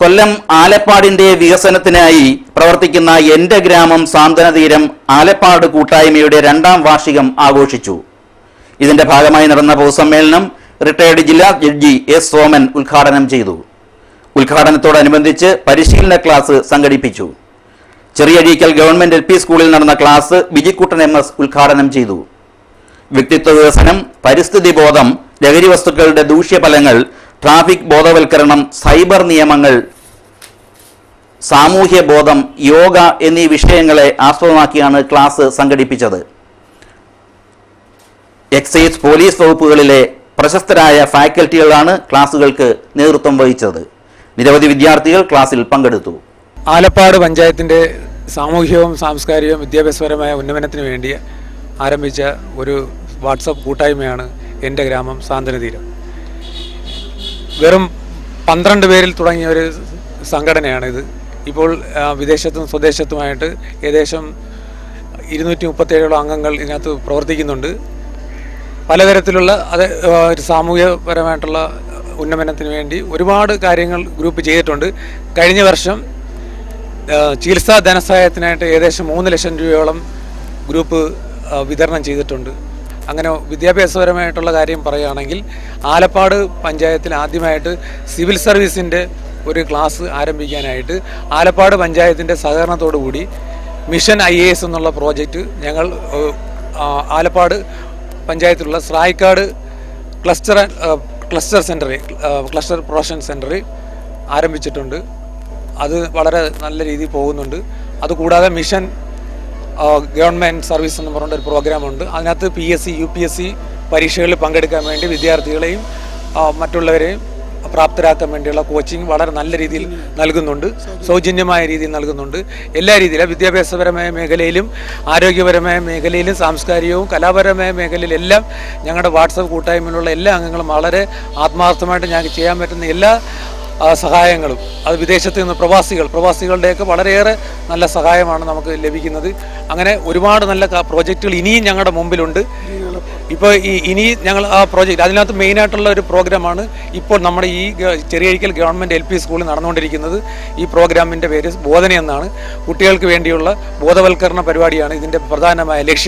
കൊല്ലം ആലപ്പാടിന്റെ വികസനത്തിനായി പ്രവർത്തിക്കുന്ന എന്റെ ഗ്രാമം സാന്ത്വനതീരം ആലപ്പാട് കൂട്ടായ്മയുടെ രണ്ടാം വാർഷികം ആഘോഷിച്ചു. ഇതിന്റെ ഭാഗമായി നടന്ന പൊതുസമ്മേളനം റിട്ടയർഡ് ജില്ലാ ജഡ്ജി എസ് സോമൻ ഉദ്ഘാടനം ചെയ്തു. ഉദ്ഘാടനത്തോടനുബന്ധിച്ച് പരിശീലന ക്ലാസ് സംഘടിപ്പിച്ചു. ചെറിയഴീക്കൽ ഗവൺമെന്റ് എൽ പി സ്കൂളിൽ നടന്ന ക്ലാസ് ബിജിക്കുട്ടൻ എം എസ് ഉദ്ഘാടനം ചെയ്തു. വ്യക്തിത്വ വികസനം പരിസ്ഥിതി ബോധം ലഹരി വസ്തുക്കളുടെ ദൂഷ്യഫലങ്ങൾ ട്രാഫിക് ബോധവൽക്കരണം സൈബർ നിയമങ്ങൾ സാമൂഹ്യ ബോധം യോഗ എന്നീ വിഷയങ്ങളെ ആസ്പദമാക്കിയാണ് ക്ലാസ് സംഘടിപ്പിച്ചത്. എക്സൈസ് പോലീസ് വകുപ്പുകളിലെ പ്രശസ്തരായ ഫാക്കൽറ്റികളാണ് ക്ലാസുകൾക്ക് നേതൃത്വം വഹിച്ചത്. നിരവധി വിദ്യാർത്ഥികൾ ക്ലാസ്സിൽ പങ്കെടുത്തു. ആലപ്പാട് പഞ്ചായത്തിന്റെ സാമൂഹികവും സാംസ്കാരികവും വിദ്യാഭ്യാസപരമായ ഉന്നമനത്തിന് വേണ്ടി ആരംഭിച്ച ഒരു വാട്സപ്പ് കൂട്ടായ്മയാണ് എന്റെ ഗ്രാമം സാന്ത്വനതീരം. വെറും പന്ത്രണ്ട് പേരിൽ തുടങ്ങിയ ഒരു സംഘടനയാണിത്. ഇപ്പോൾ വിദേശത്തും സ്വദേശത്തുമായിട്ട് ഏകദേശം ഇരുന്നൂറ്റി മുപ്പത്തേഴോളം അംഗങ്ങൾ ഇതിനകത്ത് പ്രവർത്തിക്കുന്നുണ്ട്. പലതരത്തിലുള്ള അത് ഒരു സാമൂഹികപരമായിട്ടുള്ള ഉന്നമനത്തിന് വേണ്ടി ഒരുപാട് കാര്യങ്ങൾ ഗ്രൂപ്പ് ചെയ്തിട്ടുണ്ട്. കഴിഞ്ഞ വർഷം ചികിത്സാ ധനസഹായത്തിനായിട്ട് ഏകദേശം മൂന്ന് ലക്ഷം രൂപയോളം ഗ്രൂപ്പ് വിതരണം ചെയ്തിട്ടുണ്ട്. അങ്ങനെ വിദ്യാഭ്യാസപരമായിട്ടുള്ള കാര്യം പറയുകയാണെങ്കിൽ ആലപ്പാട് പഞ്ചായത്തിൽ ആദ്യമായിട്ട് സിവിൽ സർവീസിന്റെ ഒരു ക്ലാസ് ആരംഭിക്കാനായിട്ട് ആലപ്പാട് പഞ്ചായത്തിന്റെ സഹകരണത്തോടു കൂടി മിഷൻ ഐ എസ് എന്നുള്ള പ്രോജക്റ്റ് ഞങ്ങൾ ആലപ്പാട് പഞ്ചായത്തിലുള്ള സ്രായിക്കാട് ക്ലസ്റ്റർ ക്ലസ്റ്റർ സെന്ററിൽ ക്ലസ്റ്റർ പ്രൊഫഷൻ സെന്ററിൽ ആരംഭിച്ചിട്ടുണ്ട്. അത് വളരെ നല്ല രീതിയിൽ പോകുന്നുണ്ട്. അതുകൂടാതെ മിഷൻ ഗവൺമെന്റ് സർവീസ് എന്ന് പറഞ്ഞ ഒരു പ്രോഗ്രാമുണ്ട് അതിനകത്ത് P S C U P S C പരീക്ഷകളിൽ പങ്കെടുക്കാൻ വേണ്ടി വിദ്യാർത്ഥികളെയും മറ്റുള്ളവരെയും പ്രാപ്തരാക്കാൻ വേണ്ടിയുള്ള കോച്ചിങ് വളരെ നല്ല രീതിയിൽ നൽകുന്നുണ്ട്. സൗജന്യമായ രീതിയിൽ നൽകുന്നുണ്ട്. എല്ലാ രീതിയിലും വിദ്യാഭ്യാസപരമായ മേഖലയിലും ആരോഗ്യപരമായ മേഖലയിലും സാംസ്കാരികവും കലാപരമായ മേഖലയിലെല്ലാം ഞങ്ങളുടെ വാട്സപ്പ് കൂട്ടായ്മയിലുള്ള എല്ലാ അംഗങ്ങളും വളരെ ആത്മാർത്ഥമായിട്ട് ഞങ്ങൾക്ക് ചെയ്യാൻ പറ്റുന്ന എല്ലാ സഹായങ്ങളും അത് വിദേശത്ത് നിന്ന് പ്രവാസികൾ പ്രവാസികളുടെയൊക്കെ വളരെയേറെ നല്ല സഹായമാണ് നമുക്ക് ലഭിക്കുന്നത്. അങ്ങനെ ഒരുപാട് നല്ല പ്രോജക്റ്റുകൾ ഇനിയും ഞങ്ങളുടെ മുമ്പിലുണ്ട്. ഇപ്പോൾ ഈ ഇനി ഞങ്ങൾ ആ പ്രോജക്റ്റ് അതിനകത്ത് മെയിനായിട്ടുള്ള ഒരു പ്രോഗ്രാമാണ് ഇപ്പോൾ നമ്മുടെ ഈ ചെറിയ ചെറിയഴിക്കൽ ഗവൺമെന്റ് എൽ പി സ്കൂളിൽ നടന്നുകൊണ്ടിരിക്കുന്നത്. ഈ പ്രോഗ്രാമിന്റെ പേര് ബോധന എന്നാണ് കുട്ടികൾക്ക് വേണ്ടിയുള്ള ബോധവൽക്കരണ പരിപാടിയാണ് ഇതിന്റെ പ്രധാനമായ ലക്ഷ്യം.